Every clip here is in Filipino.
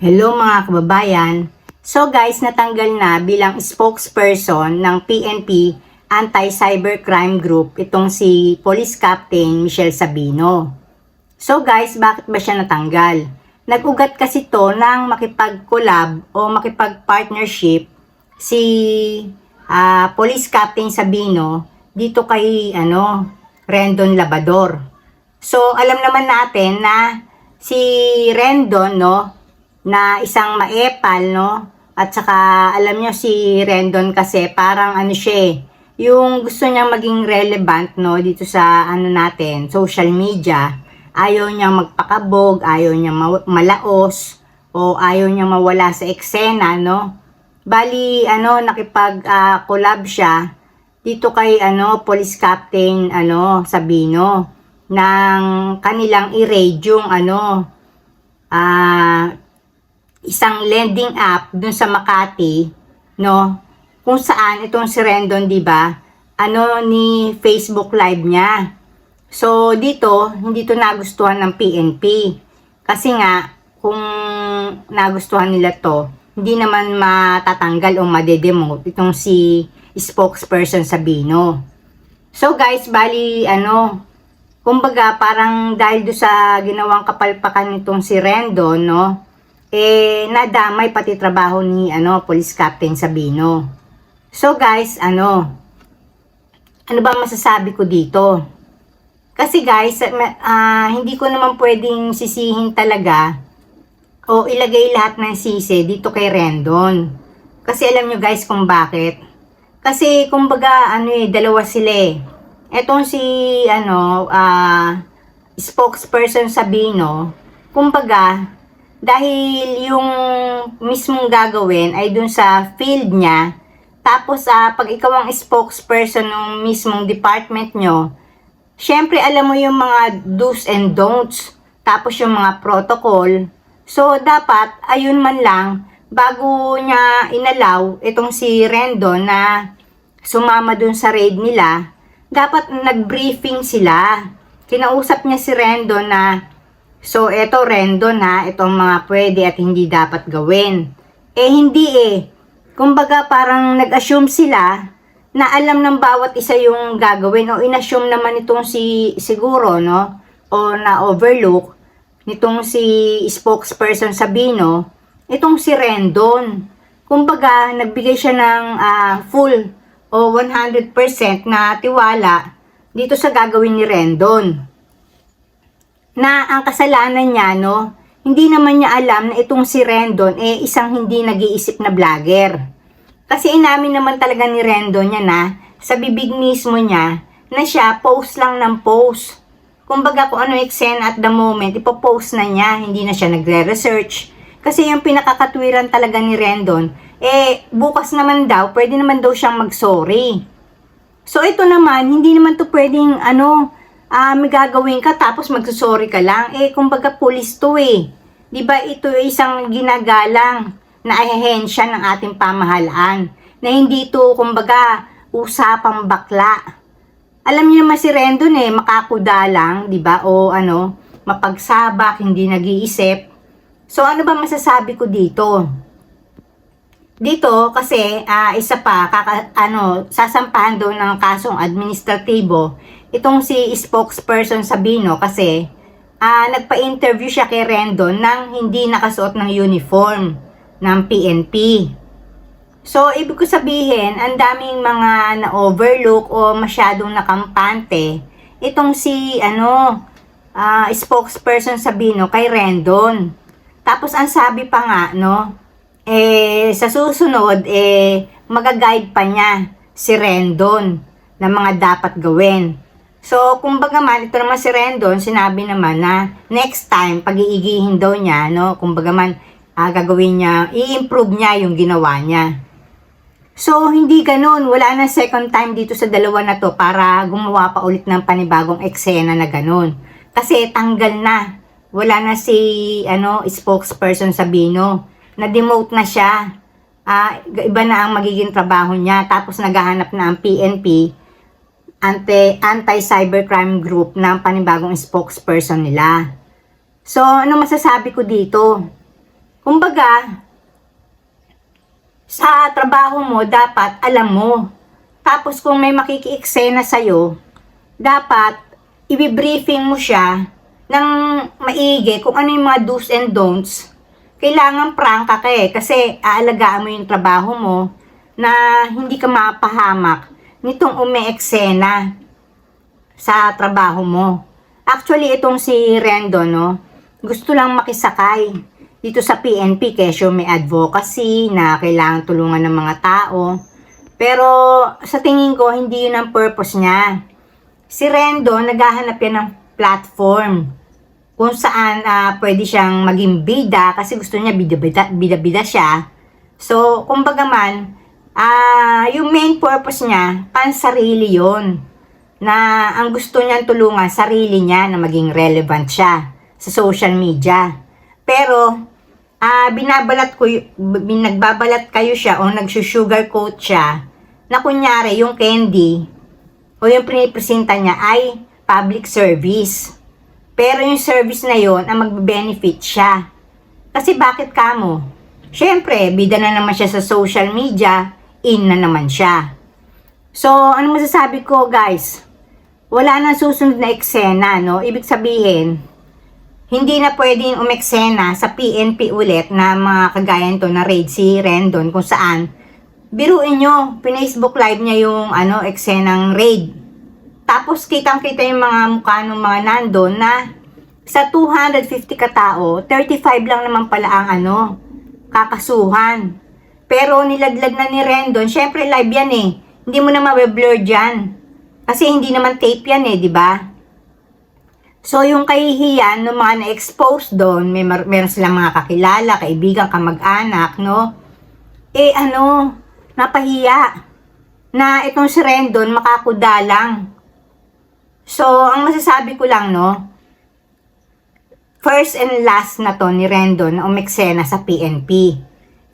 Hello mga kababayan. So guys, natanggal na bilang spokesperson ng PNP Anti-Cybercrime Group itong si Police Captain Michelle Sabino. So guys, bakit ba siya natanggal? Nag-ugat kasi to ng makipag-collab o makipag-partnership si ah, Police Captain Sabino dito kay ano, Rendon Labador. So alam naman natin na si Rendon no na isang maepal, no? At saka, alam nyo, si Rendon kasi parang ano siya eh, yung gusto niyang maging relevant, no? Dito sa, ano natin, social media. Ayaw niyang magpakabog, ayaw niyang ma- malaos, o ayaw niyang mawala sa eksena, no? Bali, ano, nakipag-collab siya dito kay, ano, Police Captain, ano, Sabino, ng kanilang i-raid yung, ano, ah, isang lending app dun sa Makati, no? Kung saan itong si Rendon, 'di ba? Ano ni Facebook Live niya. So dito, hindi to nagustuhan ng PNP. Kasi nga kung nagustuhan nila to, hindi naman matatanggal o madedemote itong si spokesperson Sabino. So guys, bali ano, kumbaga parang dahil do sa ginawang kapalpakan nitong si Rendon, no? Eh nadamay pati trabaho ni ano Police Captain Sabino. So guys, ano ano ba masasabi ko dito? Kasi guys, ah, hindi ko naman pwedeng sisihin talaga o ilagay lahat ng sisi dito kay Rendon. Kasi alam nyo guys kung bakit. Kasi kumbaga ano eh, dalawa sila eh. Etong si ano, ah, spokesperson Sabino, kumbaga, dahil yung mismong gagawin ay dun sa field niya, tapos ah, pag ikaw ang spokesperson ng mismong department nyo, syempre alam mo yung mga do's and don'ts, tapos yung mga protocol. So, dapat, ayun man lang, bago niya inalaw itong si Rendon na sumama dun sa raid nila, dapat nag-briefing sila. Kinausap niya si Rendon na So, eto Rendon ha, itong mga pwede at hindi dapat gawin. Eh, hindi eh. Kumbaga, parang nag-assume sila na alam ng bawat isa yung gagawin o inassume naman itong si siguro, no? O na-overlook nitong si spokesperson Sabino, itong si Rendon. Kumbaga, nagbigay siya ng ah, full o 100% na tiwala dito sa gagawin ni Rendon na ang kasalanan niya, no, hindi naman niya alam na itong si Rendon eh isang hindi nag-iisip na vlogger. Kasi inamin naman talaga ni Rendon niya na sa bibig mismo niya na siya post lang ng post. Kumbaga kung ano eksena at the moment, ipopost na niya, hindi na siya nagre-research. Kasi yung pinakakatwiran talaga ni Rendon, eh bukas naman daw, pwede naman daw siyang mag-sorry. So ito naman, hindi naman to pwedeng ano, ah, may gagawin ka tapos magsusorry ka lang. Eh, kumbaga pulis to eh. Ba ito ay isang ginagalang na ahensya ng ating pamahalaan. Na hindi ito, kumbaga, usapang bakla. Alam niyo naman si Rendon eh, makakuda lang, di ba? O ano, mapagsabak, hindi nag-iisip. So, ano ba masasabi ko dito? Dito, kasi, ah, isa pa, kaka, ano, sasampahan daw ng kasong administratibo itong si spokesperson Sabino kasi ah, nagpa-interview siya kay Rendon nang hindi nakasuot ng uniform ng PNP. So, ibig ko sabihin, ang daming mga na-overlook o masyadong nakampante itong si, ano, ah, spokesperson Sabino kay Rendon. Tapos, ang sabi pa nga, no, eh, sa susunod, eh, magaguide pa niya si Rendon na mga dapat gawin. So, kumbaga man, ito naman si Rendon, sinabi naman na next time, pag-iigihin daw niya, no, kumbaga man, ah, gagawin niya, i-improve niya yung ginawa niya. So, hindi ganun. Wala na second time dito sa dalawa na to para gumawa pa ulit ng panibagong eksena na ganun. Kasi tanggal na. Wala na si, ano, spokesperson Sabino. Na-demote na siya. Ah, iba na ang magiging trabaho niya. Tapos naghahanap na ang PNP anti anti-cybercrime group ng panibagong spokesperson nila. So, ano masasabi ko dito? Kumbaga, sa trabaho mo, dapat alam mo. Tapos kung may makikiiksena sa'yo, dapat ibibriefing mo siya ng maigi kung ano yung mga do's and don'ts. Kailangan prangka ka eh, kasi aalagaan mo yung trabaho mo na hindi ka mapahamak nitong umeeksena sa trabaho mo. Actually, itong si Rendo, no, gusto lang makisakay dito sa PNP kesyo may advocacy na kailangan tulungan ng mga tao. Pero sa tingin ko, hindi yun ang purpose niya. Si Rendo, naghahanap yan ng platform kung saan ah, pwede siyang maging bida kasi gusto niya bida-bida siya. So, kumbaga man, ah, yung main purpose niya, pansarili yon na ang gusto niyang tulungan, sarili niya na maging relevant siya sa social media. Pero, ah binabalat ko, y- b- nagbabalat kayo siya o nagsusugarcoat siya na kunyari yung candy o yung pinipresenta niya ay public service. Pero yung service na yon ang magbe-benefit siya. Kasi bakit kamo? Siyempre, bida na naman siya sa social media, in na naman siya. So, ano masasabi ko guys? Wala nang susunod na eksena, no? Ibig sabihin, hindi na pwedeng umeksena sa PNP ulit na mga kagayan to na raid si Rendon kung saan biruin nyo, pina-Facebook live niya yung ano, eksenang raid. Tapos kitang-kita yung mga mukha ng mga nandun na sa 250 katao, 35 lang naman pala ang ano, kakasuhan. Pero nilaglag na ni Rendon, syempre live yan eh. Hindi mo na mabe-blur dyan. Kasi hindi naman tape yan eh, di ba? So, yung kahihiyan ng mga na-expose doon, may mar- meron silang mga kakilala, kaibigan, kamag-anak, no? Eh, ano, napahiya na itong si Rendon makakudalang. So, ang masasabi ko lang, no? First and last na to ni Rendon na umeksena sa PNP.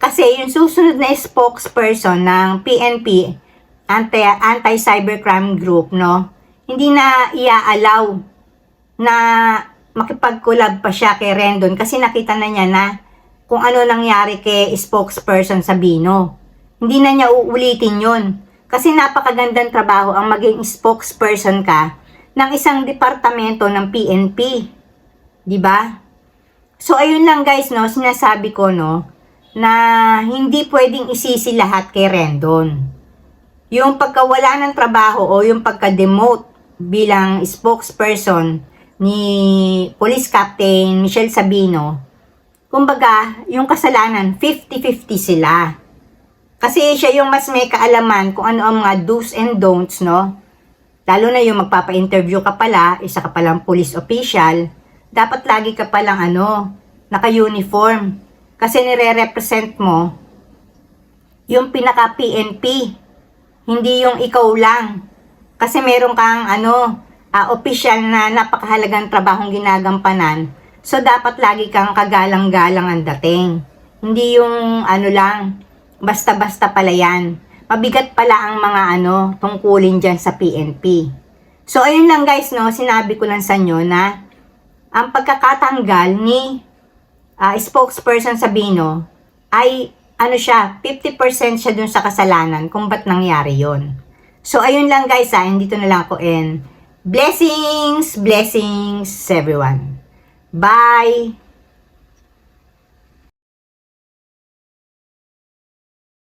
Kasi yung susunod na spokesperson ng PNP, anti, anti-cybercrime group, no? Hindi na iaalaw na makipag-collab pa siya kay Rendon kasi nakita na niya na kung ano nangyari kay spokesperson Sabino. Hindi na niya uulitin yun. Kasi napakagandang trabaho ang maging spokesperson ka ng isang departamento ng PNP. Di ba? So, ayun lang guys, no, sinasabi ko, no, na hindi pwedeng isisi lahat kay Rendon. Yung pagkawala ng trabaho o yung pagka-demote bilang spokesperson ni Police Captain Michelle Sabino, kumbaga, yung kasalanan, 50-50 sila. Kasi siya yung mas may kaalaman kung ano ang mga do's and don'ts, no? Lalo na yung magpapa-interview ka pala, isa ka palang police official, dapat lagi ka palang ano, naka-uniform. Kasi nire-represent mo yung pinaka-PNP, hindi yung ikaw lang. Kasi meron kang ano, ah, official na napakahalagang trabahong ginagampanan. So, dapat lagi kang kagalang-galang ang dating. Hindi yung ano lang, basta-basta pala yan. Mabigat pala ang mga ano, tungkulin dyan sa PNP. So, ayun lang guys, no, sinabi ko lang sa inyo na ang pagkakatanggal ni ah, spokesperson Sabino ay ano siya, 50% siya dun sa kasalanan kung ba't nangyari yon. So, ayun lang guys ha, dito na lang ako and blessings, blessings everyone. Bye!